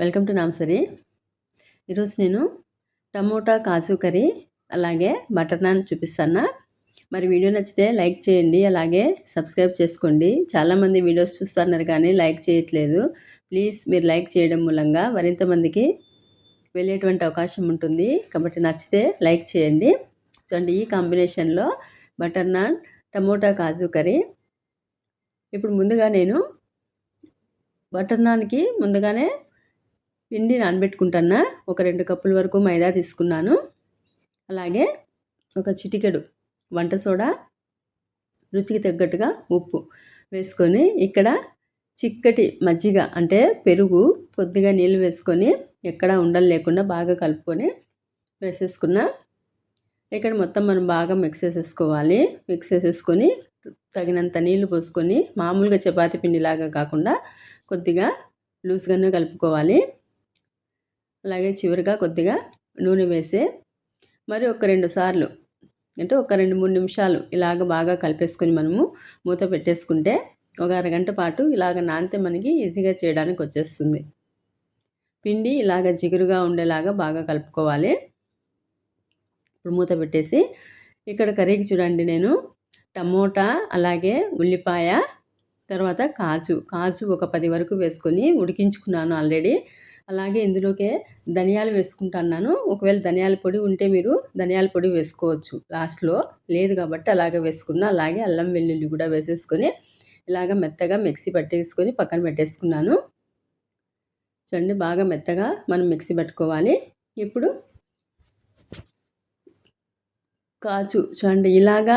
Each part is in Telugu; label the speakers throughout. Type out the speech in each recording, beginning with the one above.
Speaker 1: వెల్కమ్ టు నామ్సరీ. ఈరోజు నేను టమోటా కాజు కర్రీ అలాగే బటర్ నాన్ చూపిస్తాను. మరి వీడియో నచ్చితే లైక్ చేయండి అలాగే సబ్స్క్రైబ్ చేసుకోండి. చాలామంది వీడియోస్ చూస్తున్నారు కానీ లైక్ చేయట్లేదు. ప్లీజ్ మీరు లైక్ చేయడం మూలంగా మరింత మందికి వెళ్ళేటువంటి అవకాశం ఉంటుంది. కాబట్టి నచ్చితే లైక్ చేయండి. చూడండి ఈ కాంబినేషన్లో butter naan tomato kaju curry. ఇప్పుడు ముందుగా నేను బటర్ నాన్కి ముందుగానే పిండి నానబెట్టుకుంటున్నా ఒక రెండు కప్పుల వరకు మైదా తీసుకున్నాను. అలాగే ఒక చిటికెడు వంట సోడా రుచికి తగ్గట్టుగా ఉప్పు వేసుకొని ఇక్కడ చిక్కటి మజ్జిగ అంటే పెరుగు కొద్దిగా నీళ్ళు వేసుకొని ఎక్కడ ఉండలు లేకుండా బాగా కలుపుకొని వేసేసుకున్న. ఇక్కడ మొత్తం మనం బాగా మిక్స్ చేసేసుకోవాలి. మిక్స్ చేసేసుకొని తగినంత నీళ్ళు పోసుకొని మామూలుగా చపాతి పిండిలాగా కాకుండా కొద్దిగా లూజ్గానే కలుపుకోవాలి. అలాగే చివరిగా కొద్దిగా నూనె వేసి మరి ఒక రెండు సార్లు అంటే ఒక రెండు మూడు నిమిషాలు ఇలాగ బాగా కలిపేసుకొని మనము మూత పెట్టేసుకుంటే ఒక అరగంట పాటు ఇలాగ నానితే మనకి ఈజీగా చేయడానికి వచ్చేస్తుంది. పిండి ఇలాగ జిగురుగా ఉండేలాగా బాగా కలుపుకోవాలి. ఇప్పుడు మూత పెట్టేసి ఇక్కడ కర్రీకి చూడండి నేను టమోటా అలాగే ఉల్లిపాయ తర్వాత కాజు కాజు ఒక పది వరకు వేసుకొని ఉడికించుకున్నాను ఆల్రెడీ. అలాగే ఇందులోకే ధనియాలు వేసుకుంటున్నాను. ఒకవేళ ధనియాల పొడి ఉంటే మీరు ధనియాల పొడి వేసుకోవచ్చు. లాస్ట్లో లేదు కాబట్టి అలాగే వేసుకున్నా. అలాగే అల్లం వెల్లుల్లి కూడా వేసేసుకొని ఇలాగ మెత్తగా మిక్సీ పట్టేసుకొని పక్కన పెట్టేసుకున్నాను. చూడండి బాగా మెత్తగా మనం మిక్సీ పట్టుకోవాలి. ఇప్పుడు కాచు చూడండి ఇలాగా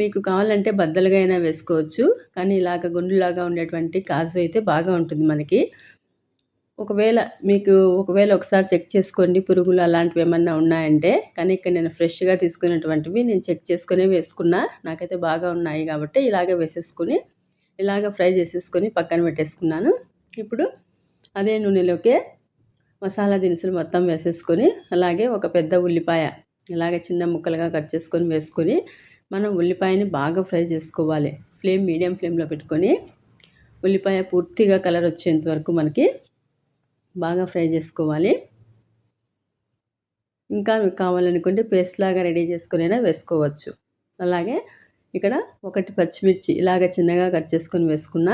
Speaker 1: మీకు కావాలంటే బద్దలుగా అయినా వేసుకోవచ్చు. కానీ ఇలాగ గుండులాగా ఉండేటువంటి కాజు అయితే బాగా ఉంటుంది మనకి. ఒకవేళ మీకు ఒకవేళ ఒకసారి చెక్ చేసుకోండి పురుగులు అలాంటివి ఏమన్నా ఉన్నాయంటే. కానీ ఇక్కడ నేను ఫ్రెష్గా తీసుకున్నటువంటివి నేను చెక్ చేసుకునే వేసుకున్నా. నాకైతే బాగా ఉన్నాయి కాబట్టి ఇలాగే వేసేసుకుని ఇలాగ ఫ్రై చేసేసుకొని పక్కన పెట్టేసుకున్నాను. ఇప్పుడు అదే నూనెలోకే మసాలా దినుసులు మొత్తం వేసేసుకొని అలాగే ఒక పెద్ద ఉల్లిపాయ ఇలాగే చిన్న ముక్కలుగా కట్ చేసుకొని వేసుకొని మనం ఉల్లిపాయని బాగా ఫ్రై చేసుకోవాలి. ఫ్లేమ్ మీడియం ఫ్లేమ్లో పెట్టుకొని ఉల్లిపాయ పూర్తిగా కలర్ వచ్చేంత వరకు మనకి బాగా ఫ్రై చేసుకోవాలి. ఇంకా మీకు కావాలనుకుంటే పేస్ట్ లాగా రెడీ చేసుకునైనా వేసుకోవచ్చు. అలాగే ఇక్కడ ఒకటి పచ్చిమిర్చి ఇలాగ చిన్నగా కట్ చేసుకొని వేసుకున్న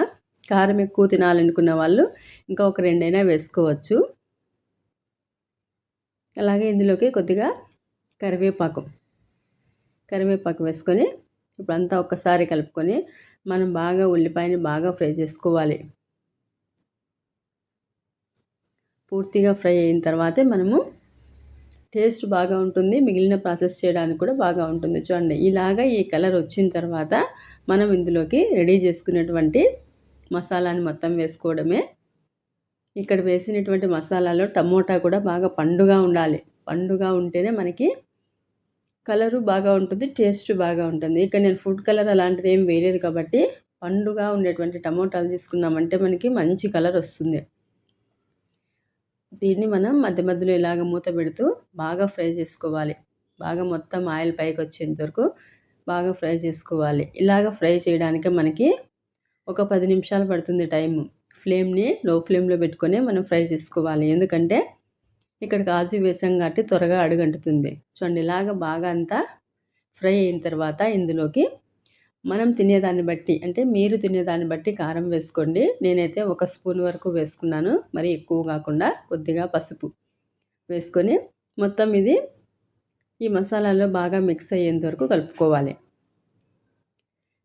Speaker 1: కారం ఎక్కువ తినాలనుకున్న వాళ్ళు ఇంకా ఒక రెండైనా వేసుకోవచ్చు. అలాగే ఇందులోకి కొద్దిగా కరివేపాకు కరివేపాకు వేసుకొని ఇప్పుడు అంతా ఒక్కసారి కలుపుకొని మనం బాగా ఉల్లిపాయని బాగా ఫ్రై చేసుకోవాలి. పూర్తిగా ఫ్రై అయిన తర్వాతే మనము టేస్ట్ బాగా ఉంటుంది మిగిలిన ప్రాసెస్ చేయడానికి కూడా బాగా ఉంటుంది. చూడండి ఇలాగా ఈ కలర్ వచ్చిన తర్వాత మనం ఇందులోకి రెడీ చేసుకున్నటువంటి మసాలాని మొత్తం వేసుకోవడమే. ఇక్కడ వేసినటువంటి మసాలాలో టమోటా కూడా బాగా పండుగా ఉండాలి. పండుగా ఉంటేనే మనకి కలరు బాగా ఉంటుంది టేస్ట్ బాగా ఉంటుంది. ఇక్కడ నేను ఫుడ్ కలర్ అలాంటిది ఏం వేయలేదు కాబట్టి పండుగా ఉండేటువంటి టమోటాలు తీసుకున్నామంటే మనకి మంచి కలర్ వస్తుంది. దీన్ని మనం మధ్య మధ్యలో ఇలాగ మూత పెడుతూ బాగా ఫ్రై చేసుకోవాలి. బాగా మొత్తం ఆయిల్ పైకి వచ్చేంత వరకు బాగా ఫ్రై చేసుకోవాలి. ఇలాగ ఫ్రై చేయడానికి మనకి ఒక పది నిమిషాలు పడుతుంది టైం ఫ్లేమ్ని లో ఫ్లేమ్లో పెట్టుకొని మనం ఫ్రై చేసుకోవాలి. ఎందుకంటే ఇక్కడ కాజు వేసాం కాబట్టి త్వరగా అడుగంటుతుంది. చూడండి ఇలాగ బాగా అంతా ఫ్రై అయిన తర్వాత ఇందులోకి మనం తినేదాన్ని బట్టి అంటే మీరు తినేదాన్ని బట్టి కారం వేసుకోండి. నేనైతే ఒక స్పూన్ వరకు వేసుకున్నాను. మరి ఎక్కువ కాకుండా కొద్దిగా పసుపు వేసుకొని మొత్తం ఇది ఈ మసాలాలో బాగా మిక్స్ అయ్యేంత వరకు కలుపుకోవాలి.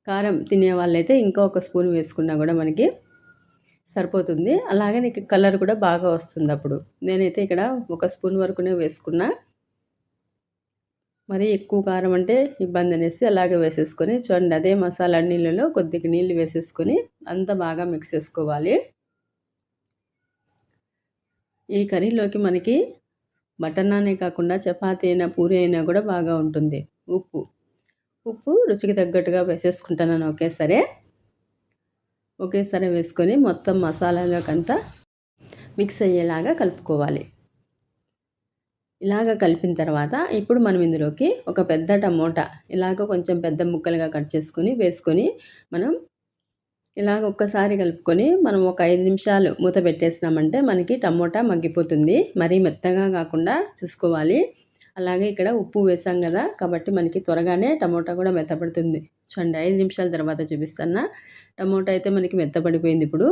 Speaker 1: కారం తినే వాళ్ళైతే ఇంకా ఒక స్పూన్ వేసుకున్నా కూడా మనకి సరిపోతుంది. అలాగే నీకు కలర్ కూడా బాగా వస్తుంది అప్పుడు. నేనైతే ఇక్కడ ఒక స్పూన్ వరకునే వేసుకున్నా. మరి ఎక్కువ కారం అంటే ఇబ్బంది అనేసి అలాగే వేసేసుకొని చూడండి అదే మసాలా నీళ్ళలో కొద్దిగా నీళ్ళు వేసేసుకొని అంతా బాగా మిక్స్ చేసుకోవాలి. ఈ కర్రీలోకి మనకి బటర్ నానే కాకుండా చపాతీ అయినా పూరి అయినా కూడా బాగా ఉంటుంది. ఉప్పు ఉప్పు రుచికి తగ్గట్టుగా వేసేసుకుంటాను ఒకేసారి ఒకేసారి వేసుకొని మొత్తం మసాలాలోకంతా మిక్స్ అయ్యేలాగా కలుపుకోవాలి. ఇలాగ కలిపిన తర్వాత ఇప్పుడు మనం ఇందులోకి ఒక పెద్ద టమోటా ఇలాగ కొంచెం పెద్ద ముక్కలుగా కట్ చేసుకొని వేసుకొని మనం ఇలాగ ఒక్కసారి కలుపుకొని మనం ఒక ఐదు నిమిషాలు మూత పెట్టేసినామంటే మనకి టమోటా మగ్గిపోతుంది. మరీ మెత్తగా కాకుండా చూసుకోవాలి. అలాగే ఇక్కడ ఉప్పు వేసాం కదా కాబట్టి మనకి త్వరగానే టమోటా కూడా మెత్తపడుతుంది. చూడండి ఐదు నిమిషాల తర్వాత చూపిస్తాను టమోటా అయితే మనకి మెత్తపడిపోయింది ఇప్పుడు.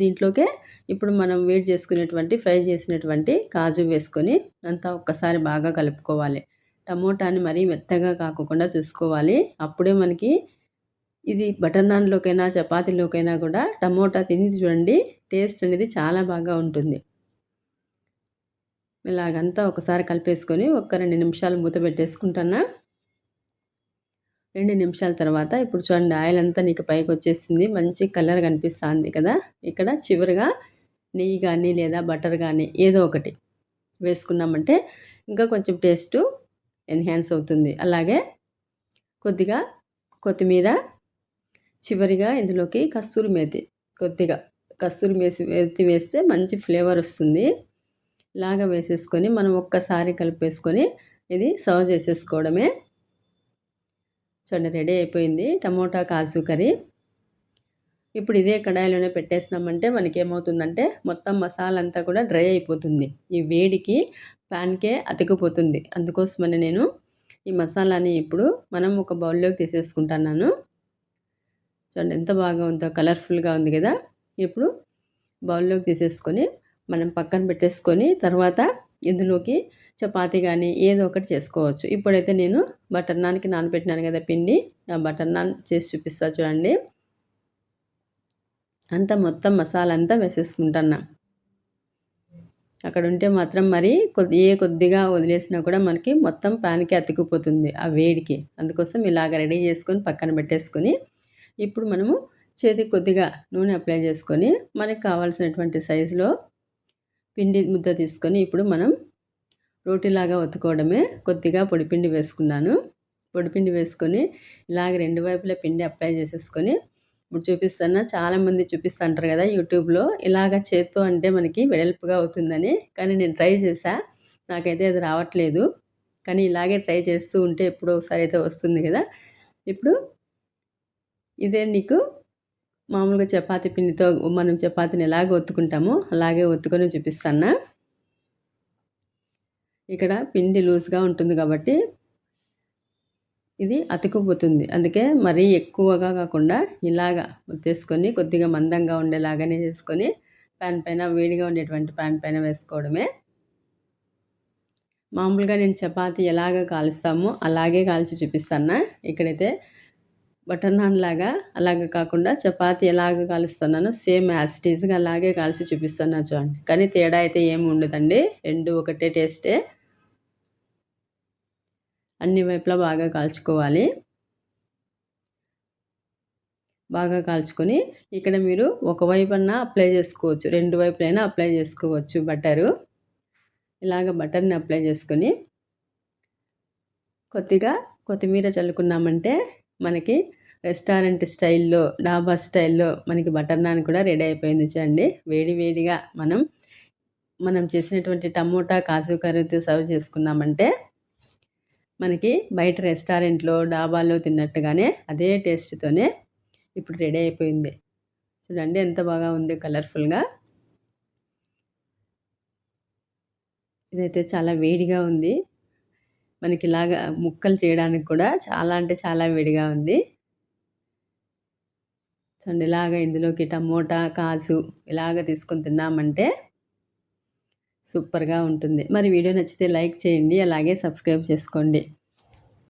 Speaker 1: దీంట్లోకే ఇప్పుడు మనం వేడి చేసుకునేటువంటి ఫ్రై చేసినటువంటి కాజు వేసుకొని అంతా ఒక్కసారి బాగా కలుపుకోవాలి. టమోటాని మరీ మెత్తగా కాకుండా చూసుకోవాలి. అప్పుడే మనకి ఇది బటర్ నాన్లోకైనా చపాతీలోకైనా కూడా టమోటా తిని చూడండి టేస్ట్ అనేది చాలా బాగా ఉంటుంది. ఇలాగంతా ఒకసారి కలిపేసుకొని ఒక రెండు నిమిషాలు మూత పెట్టేసుకుంటానా రెండు నిమిషాల తర్వాత ఇప్పుడు చూడండి ఆయిల్ అంతా నీకు పైకి వచ్చేసింది. మంచి కలర్ కనిపిస్తుంది కదా? ఇక్కడ చివరిగా నెయ్యి కానీ లేదా బటర్ కానీ ఏదో ఒకటి వేసుకున్నామంటే ఇంకా కొంచెం టేస్ట్ ఎన్హాన్స్ అవుతుంది. అలాగే కొద్దిగా కొత్తిమీర చివరిగా ఇందులోకి కస్తూరి మేతి కొద్దిగా కస్తూరి మేసి మేతి వేస్తే మంచి ఫ్లేవర్ వస్తుంది. లాగా వేసేసుకొని మనం ఒక్కసారి కలిపేసుకొని ఇది సర్వ్ చేసేసుకోవడమే. చూడండి రెడీ అయిపోయింది. Tomato kaju curry. ఇప్పుడు ఇదే కడాయిలోనే పెట్టేసినామంటే మనకి ఏమవుతుందంటే మొత్తం మసాలా అంతా కూడా డ్రై అయిపోతుంది. ఈ వేడికి ప్యాన్కే అతికిపోతుంది. అందుకోసమని నేను ఈ మసాలాని ఇప్పుడు మనం ఒక బౌల్లోకి తీసేసుకుంటున్నాను. చూడండి ఎంత బాగా ఉందో కలర్ఫుల్గా ఉంది కదా. ఇప్పుడు బౌల్లోకి తీసేసుకొని మనం పక్కన పెట్టేసుకొని తర్వాత ఇందులోకి చపాతి కానీ ఏదో ఒకటి చేసుకోవచ్చు. ఇప్పుడైతే నేను బటర్ నాన్కి నానబెట్టినాను కదా పిండి. ఆ బటర్ నాన్ చేసి చూపిస్తా చూడండి. అంతా మొత్తం మసాలా అంతా వేసేసుకుంటున్నా. అక్కడ ఉంటే మాత్రం మరి కొద్ది ఏ కొద్దిగా వదిలేసినా కూడా మనకి మొత్తం ప్యాన్కి అతికిపోతుంది ఆ వేడికి. అందుకోసం ఇలాగ రెడీ చేసుకొని పక్కన పెట్టేసుకొని ఇప్పుడు మనము చేతికి కొద్దిగా నూనె అప్లై చేసుకొని మనకు కావాల్సినటువంటి సైజులో పిండి ముద్ద తీసుకొని ఇప్పుడు మనం రోటీలాగా ఒత్తుకోవడమే. కొద్దిగా పొడిపిండి వేసుకున్నాను. పొడిపిండి వేసుకొని ఇలాగ రెండు వైపులా పిండి అప్లై చేసేసుకొని ఇప్పుడు చూపిస్తున్నా చాలామంది చూపిస్తుంటారు కదా యూట్యూబ్లో ఇలాగ చేత్తో అంటే మనకి వెడల్పుగా అవుతుందని. కానీ నేను ట్రై చేశా. నాకైతే అది రావట్లేదు. కానీ ఇలాగే ట్రై చేస్తూ ఉంటే ఎప్పుడో ఒకసారి అయితే వస్తుంది కదా. ఇప్పుడు ఇదే నీకు మామూలుగా చపాతి పిండితో మనం చపాతీని ఎలాగ ఒత్తుకుంటామో అలాగే ఒత్తుకొని చూపిస్తాను. ఇక్కడ పిండి లూజ్గా ఉంటుంది కాబట్టి ఇది అతుకుపోతుంది అందుకే మరీ ఎక్కువగా కాకుండా ఇలాగా ఒత్తేసుకొని కొద్దిగా మందంగా ఉండేలాగానే చేసుకొని ప్యాన్ పైన వేడిగా ఉండేటువంటి ప్యాన్ పైన వేసుకోవడమే. మామూలుగా నేను చపాతీ ఎలాగ కాలుస్తామో అలాగే కాల్చి చూపిస్తాను. ఇక్కడైతే బటర్ నాన్ లాగా అలాగే కాకుండా చపాతి ఎలాగ కాలుస్తున్నానో సేమ్ యాసిటీస్గా అలాగే కాల్చి చూపిస్తున్నా చూడండి. కానీ తేడా అయితే ఏమి ఉండదండి. రెండు ఒకటే టేస్టే. అన్ని వైపులా బాగా కాల్చుకోవాలి. బాగా కాల్చుకొని ఇక్కడ మీరు ఒకవైపన్నా అప్లై చేసుకోవచ్చు. రెండు వైపులైనా అప్లై చేసుకోవచ్చు బటరు. ఇలాగ బటర్ని అప్లై చేసుకొని కొద్దిగా కొత్తిమీర చల్లుకున్నామంటే మనకి రెస్టారెంట్ స్టైల్లో డాబా స్టైల్లో మనకి బటర్ నాన్ కూడా రెడీ అయిపోయింది చూడండి. వేడి వేడిగా మనం మనం చేసినటువంటి టమోటా కాజు కర్రీతో సర్వ్ చేసుకున్నామంటే మనకి బయట రెస్టారెంట్లో డాబాలో తిన్నట్టుగానే అదే టేస్ట్తోనే ఇప్పుడు రెడీ అయిపోయింది. చూడండి ఎంత బాగా ఉంది కలర్ఫుల్గా. ఇదైతే చాలా వేడిగా ఉంది. మనకి ఇలాగా ముక్కలు చేయడానికి కూడా చాలా అంటే చాలా వేడిగా ఉంది. చూడండి ఇలాగ ఇందులోకి టమోటా కాసు ఇలాగ తీసుకొని తిన్నామంటే సూపర్గా ఉంటుంది. మరి వీడియో నచ్చితే లైక్ చేయండి అలాగే సబ్స్క్రైబ్ చేసుకోండి.